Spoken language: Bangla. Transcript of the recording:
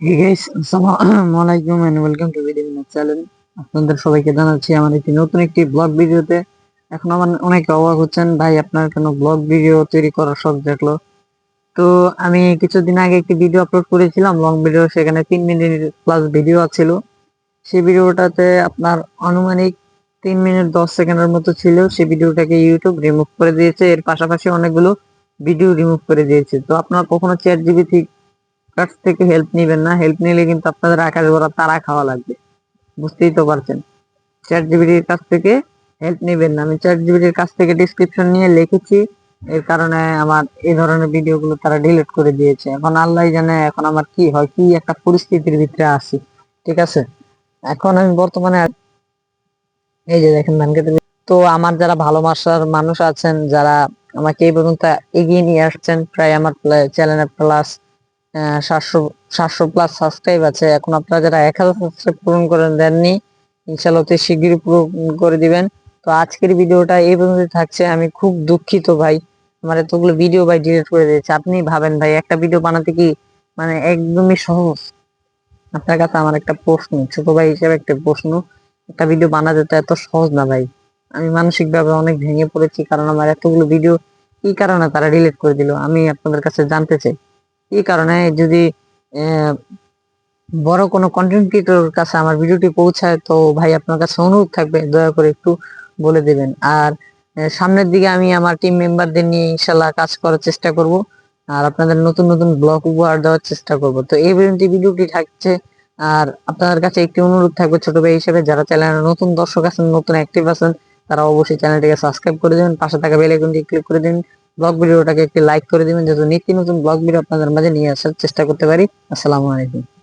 আসসালামু আলাইকুম and welcome to video my আপনাদের সবাইকে জানাচ্ছি আমার একটি নতুন একটি ব্লগ ভিডিওতে। এখন আমার অনেকে অবাক হচ্ছেন, ভাই, আপনার কেন ব্লগ ভিডিও তৈরি করার শখ দেখল? তো আমি কিছুদিন আগে একটি ভিডিও আপলোড করেছিলাম লং ভিডিও সেখানে তিন মিনিট প্লাস ভিডিও ছিল সেই ভিডিওটাতে আপনার আনুমানিক তিন মিনিট দশ সেকেন্ডের মতো ছিল। সেই ভিডিওটাকে ইউটিউব রিমুভ করে দিয়েছে। এর পাশাপাশি অনেকগুলো ভিডিও রিমুভ করে দিয়েছে। তো আপনারা কখনো চ্যাট জিবি কাছ থেকে হেল্প নেবেন না হেল্প নিলে কিন্তু আপনাদের আকাশ ভরা তারা খাওয়া লাগবে। বুঝতেই তো পারছেন। চ্যাট জিবিটির কাছ থেকে হেল্প নেবেন না। আমি চ্যাট জিবিটির কাছ থেকে ডিসক্রিপশন নিয়ে লিখেছি। এর কারণে আমার এই ধরনের ভিডিওগুলো তারা ডিলিট করে দিয়েছে। এখন আল্লাহ জানে এখন আমার কি হয়, কি একটা পরিস্থিতির ভিতরে আছি। ঠিক আছে? এখন আমি বর্তমানে এই যে দেখেন ধান খেতে তো আমার যারা ভালোবাসার মানুষ আছেন, যারা আমাকে এই পর্যন্ত এগিয়ে নিয়ে আসছেন, প্রায় আমার চ্যানেলের প্লাস সাতশো সাতশো প্লাস সাবস্ক্রাইব আছে। এখন আপনারা যারা এক হাজার সাবস্ক্রাইব পূরণ করে দেননি ইনশাল্লাহ অতি শীঘ্রই পূরণ করে দিবেন। তো আজকের ভিডিওটা এই পর্যন্ত থাকছে। আমি খুব দুঃখিত ভাই, আমার এতগুলো ভিডিও ভাই ডিলিট করে দিয়েছে। আপনি ভাবেন ভাই, একটা ভিডিও বানাতে কি মানে একদমই সহজ? আপনার কাছে আমার একটা প্রশ্ন, ছোট ভাই হিসেবে একটা প্রশ্ন, একটা ভিডিও বানাতে তো এত সহজ না ভাই। আমি মানসিকভাবে অনেক ভেঙে পড়েছি, কারণ আমার এতগুলো ভিডিও কি কারণে তারা ডিলিট করে দিল? আমি আপনাদের কাছে জানতে চাই। এই কারণে যদি বড় কোনো কন্টেন্ট ক্রিয়েটর কাছে আমার ভিডিওটি পৌঁছায়, তো ভাই আপনার কাছে অনুরোধ থাকবে, দয়া করে একটু বলে দেবেন। আর সামনের দিকে আমি আমার টিম মেম্বারদের নিয়ে ইনশাল্লাহ কাজ করার চেষ্টা করব, আর আপনাদের নতুন নতুন ব্লগ উপহার দেওয়ার চেষ্টা করব। তো এই পর্যন্ত ভিডিওটি থাকছে, আর আপনাদের কাছে একটি অনুরোধ থাকবে, ছোট ভাই হিসেবে যারা চ্যানেলে নতুন দর্শক আছেন, নতুন অ্যাক্টিভ আছেন, তারা অবশ্যই চ্যানেলটিকে সাবস্ক্রাইব করে দেবেন, পাশে থাকা বেল আইকনটি ক্লিক করে দিন ব্লগ ভিডিওটাকে একটি লাইক করে দিবেন যাতে নিত্য নতুন ব্লগ ভিডিও আপনাদের মাঝে নিয়ে আসার চেষ্টা করতে পারি। আসসালামু আলাইকুম।